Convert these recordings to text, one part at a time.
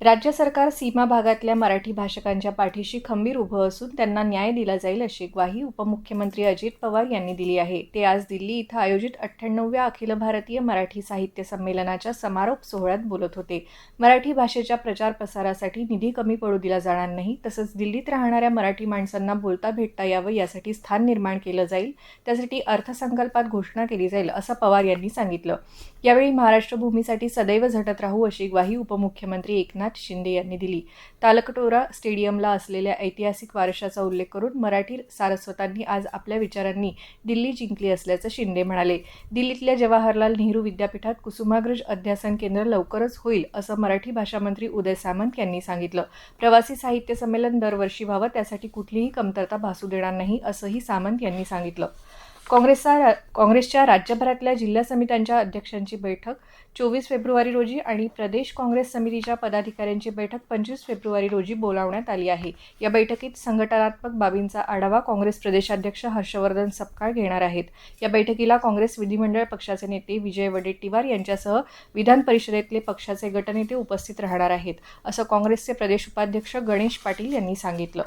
राज्य सरकार सीमा भागातल्या मराठी भाषकांच्या पाठीशी खंबीर उभं असून त्यांना न्याय दिला जाईल अशी ग्वाही उपमुख्यमंत्री अजित पवार यांनी दिली आहे. ते आज दिल्ली इथं आयोजित अठ्ठ्याण्णव्या अखिल भारतीय मराठी साहित्य संमेलनाच्या समारोप सोहळ्यात बोलत होते. मराठी भाषेच्या प्रचार प्रसारासाठी निधी कमी पडू दिला जाणार नाही तसंच दिल्लीत राहणाऱ्या मराठी माणसांना बोलता भेटता यावं यासाठी स्थान निर्माण केलं जाईल त्यासाठी अर्थसंकल्पात घोषणा केली जाईल असं पवार यांनी सांगितलं. यावेळी महाराष्ट्र भूमीसाठी सदैव झटत राहू अशी ग्वाही उपमुख्यमंत्री एकनाथ शिंदे यांनी दिली. तालकटोरा स्टेडियमला असलेल्या ऐतिहासिक वारशाचा उल्लेख करून मराठी सारस्वतांनी आज आपल्या विचारांनी दिल्ली जिंकली असल्याचं शिंदे म्हणाले. दिल्लीतल्या जवाहरलाल नेहरू विद्यापीठात कुसुमाग्रज अध्यासन केंद्र लवकरच होईल असं मराठी भाषा मंत्री उदय सामंत यांनी सांगितलं. प्रवासी साहित्य संमेलन दरवर्षी व्हावं त्यासाठी कुठलीही कमतरता भासू देणार नाही असंही सामंत यांनी सांगितलं. काँग्रेसचा रा काँग्रेसच्या राज्यभरातल्या जिल्हा समित्यांच्या अध्यक्षांची बैठक चोवीस फेब्रुवारी रोजी आणि प्रदेश काँग्रेस समितीच्या पदाधिकाऱ्यांची बैठक पंचवीस फेब्रुवारी रोजी बोलावण्यात आली आहे. या बैठकीत संघटनात्मक बाबींचा आढावा काँग्रेस प्रदेशाध्यक्ष हर्षवर्धन सपकाळ घेणार आहेत. या बैठकीला काँग्रेस विधिमंडळ पक्षाचे नेते विजय वडेट्टीवार यांच्यासह विधान परिषदेतले पक्षाचे गटनेते उपस्थित राहणार आहेत असं काँग्रेसचे प्रदेश उपाध्यक्ष गणेश पाटील यांनी सांगितलं.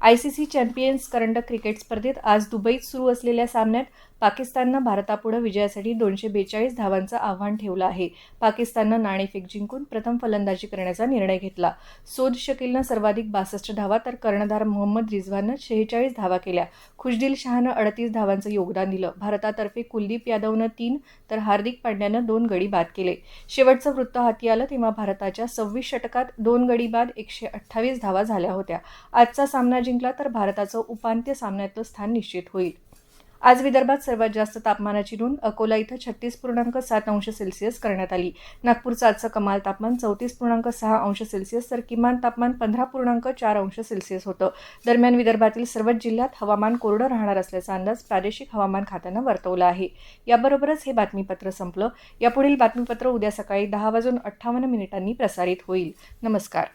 आय सी सी चॅम्पियन्स करंडक क्रिकेट स्पर्धेत आज दुबईत सुरू असलेल्या सामन्यात पाकिस्ताननं भारतापुढं विजयासाठी दोनशे बेचाळीस धावांचं आव्हान ठेवलं आहे. पाकिस्ताननं नाणेफेक जिंकून प्रथम फलंदाजी करण्याचा निर्णय घेतला. सोद शकीलनं सर्वाधिक बासष्ट धावा तर कर्णधार मोहम्मद रिझवाननं शेहेचाळीस धावा केल्या. खुशदिल शहानं अडतीस धावांचं योगदान दिलं. भारतातर्फे कुलदीप यादवनं तीन तर हार्दिक पांड्यानं दोन गडी बाद केले. शेवटचं वृत्त हाती आलं तेव्हा भारताच्या सव्वीस षटकात दोन गडी बाद एकशे अठ्ठावीस धावा झाल्या होत्या. आजचा सामना जिंकला तर भारताचं उपांत्य सामन्यातलं स्थान निश्चित होईल. आज विदर्भात सर्वात जास्त तापमानाची नोंद अकोला इथं छत्तीस पूर्णांक सात अंश सेल्सिअस करण्यात आली. नागपूरचं आजचं कमाल तापमान चौतीस पूर्णांक सहा अंश सेल्सिअस तर किमान तापमान पंधरा पूर्णांक चार अंश सेल्सिअस होतं. दरम्यान विदर्भातील सर्वच जिल्ह्यात हवामान कोरडं राहणार असल्याचा अंदाज प्रादेशिक हवामान खात्यानं वर्तवला आहे. याबरोबरच हे बातमीपत्र संपलं. यापुढील बातमीपत्र उद्या सकाळी दहा वाजून अठ्ठावन्न मिनिटांनी प्रसारित होईल. नमस्कार.